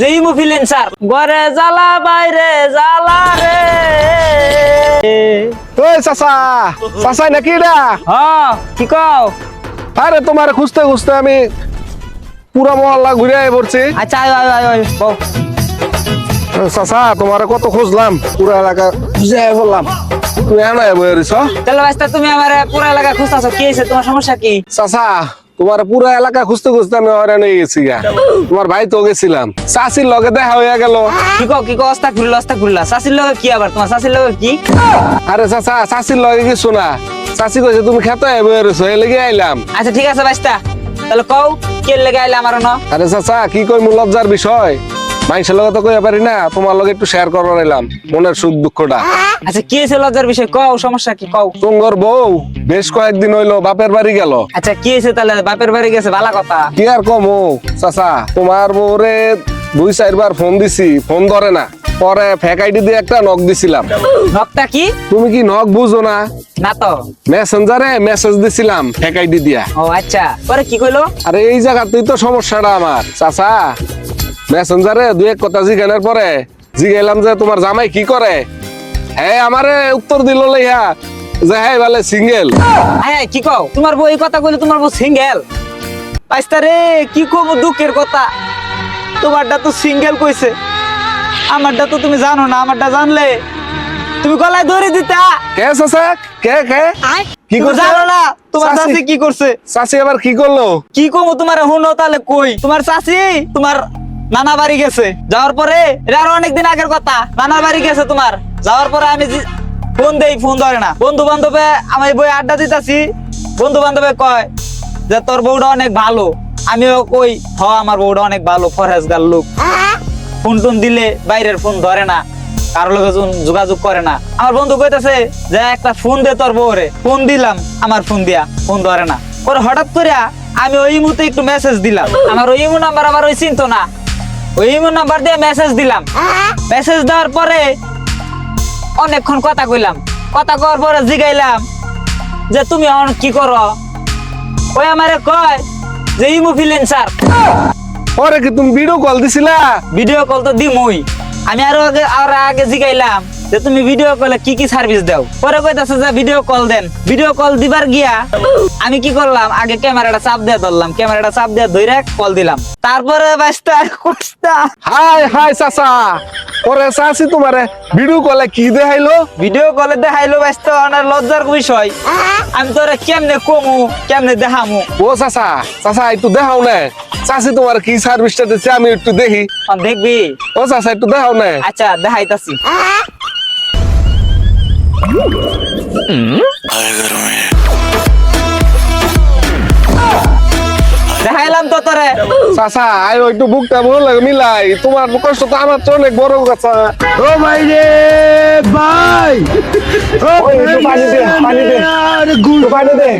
যে ইমোফিলেন্সার ঘরে জ্বালা বাইরে জ্বালা রে। ওই চাচা চাচাই নাকি এটা? হ কি কও? আরে তোমার খুঁজতে খুঁজতে আমি পুরা মহল্লা ঘুরে আয় পড়ছি। আচ্ছা আয় আয় আয় আয় বউ চাচা তোমার কত খুঁজলাম পুরা এলাকা খুঁজে আয় বললাম। তুমি এনে বয়ে রইছ তাহলে তুমি আমার পুরো এলাকা খুঁজতেছো কি হয়েছে? তোমার সমস্যা কি? চাচা তোমার পুরো এলাকা খুঁজতে খুঁজতে আমি হয়রান হয়ে গেছি গা। তোমার ভাই তো গেছিলাম। চাষির লগে দেখা হয়ে গেল। কি কো কি কস্তা ঘুরলা অস্তা ঘুরলা। চাষির লগে কি আবার? তোমার চাষির লগে কি? আরে চাচা চাষির লগে কি শোনা? চাষি কইছে তুমি খেতে বয়ে রইছ এই লেগে আইলাম। আচ্ছা ঠিক আছে বাইস্তা। তাহলে কও কে লেগে আইলাম আমার না? আরে চাচা কি কই মু লজ্জার বিষয়। মাইসের লগে তো কইয়া পারি না তোমার লগে একটু শেয়ার করার এলাম মনের সুখ দুঃখটা। আচ্ছা কি হয়েছে লজ্জার বিষয়? কও সমস্যা কি? কও। তুঙ্গর বউ বেশ কয়েকদিন হইল বাপের বাড়ি গেল। আচ্ছা কি হয়েছে তাহলে? বাপের বাড়ি গেছে ভালো কথা। কি আর কম চাচা তোমার বউরে দুই চারবার ফোন দিছি ফোন ধরে না। পরে ফেক আইডি দিয়ে একটা নক দিছিলাম। নকটা কি? তুমি কি নক বুঝো না? না তো। মেসেঞ্জারে মেসেজ দিছিলাম ফেক আইডি দিয়া। ও আচ্ছা। পরে কি কইলো? আরে এই জায়গাতেই তো সমস্যাটা আমার। চাচা মেসেঞ্জারে দুই এক কথা জিজ্ঞানের পরে জিগাইলাম যে তোমার জামাই কি করে? হ্যাঁ আমারে উত্তর দিল লইয়া যে হ্যাঁ বলে সিঙ্গেল হ্যাঁ কি কও? তোমার বউ এই কথা কইলে তোমার বউ সিঙ্গেল পাইস্তা রে কি কব দুঃখের কথা? তোমারটা তো সিঙ্গেল কইছে। আমারটা তো তুমি জানো না আমারটা জানলে তুমি গলায় ধরে দিতা। কে চাচা? কে কে? কি তুমি করছে? জানো না তোমার চাচি। চাচি কি করছে? চাচি আবার কি করল? কি কম তোমার হুনো তাহলে কই? তোমার চাচি তোমার নানা বাড়ি গেছে। যাওয়ার পরে এটা আরও অনেকদিন আগের কথা। নানা বাড়ি গেছে তোমার। যাওয়ার পরে আমি ফোন দেই, ফোন ধরে না। বন্ধু বান্ধবে আমি বই আড্ডা দিতাছি। বন্ধু বান্ধবে কয় যে, তোর বউটা অনেক ভালো। আমিও কই হ আমার বউটা অনেক ভালো ফরেজগার লোক। ফোন টোন দিলে বাইরের ফোন ধরে না। কারও যোন- যোগাযোগ করে না। আমার বন্ধু কইতাছে যে, একটা ফোন দে তোর বউরে। ফোন দিলাম, আমার ফোন দিয়া ফোন ধরে না। পরে হঠাৎ করে আমি ওই মুহূর্তে একটু মেসেজ দিলাম। আমার ওই নাম্বার, আমার ওই চিনতো না। ওই নাম্বার দিয়ে মেসেজ দিলাম। মেসেজ দেওয়ার পরে অনেকক্ষণ কথা কইলাম। কথা কওয়ার পরে জিগাইলাম যে তুমি এখন কি করো? ওই আমারে কয় যে ইমো ফিলেন্সার পরে কি তুমি ভিডিও কল দিছিলা? ভিডিও কল তো দিমুই। আমি আরও আগে আর আগে জিগাইলাম যে তুমি ভিডিও কলে কি কি সার্ভিস দাও। পরে কইতাছে যে ভিডিও কল দেন। ভিডিও কল দিবার গিয়া আমি কি করলাম? আগে ক্যামেরাটা চাপ দিয়ে ধরলাম। ক্যামেরাটা চাপ দিয়ে ধরে কল দিলাম। তারপরে বাস্তা কুস্তা হাই হাই চাচা। পরে চাচি তোমারে ভিডিও কলে কি দেখাইলো? ভিডিও কলে দেখাইলো ব্যস্ত অনার লজ্জার বিষয়। আমি তোরে কেমনে কমু কেমনে দেখামু? ও চাচা চাচা একটু দেখাও না। চাচি তোমার কি সার্ভিসটা দিচ্ছে আমি একটু দেখি। অন দেখবি। ও চাচা একটু দেখাও না। আচ্ছা দেখাইতাছি। দেখাইলাম তো তোরে। চাচা আই একটু বুকটা ভালো লাগে মিলাই। তোমার কষ্ট তো আমার তো অনেক বড় কথা ও ভাই রে ভাই। ও ওই, একটু পানি দে, পানি দে। আরে গুড একটু পানি দে।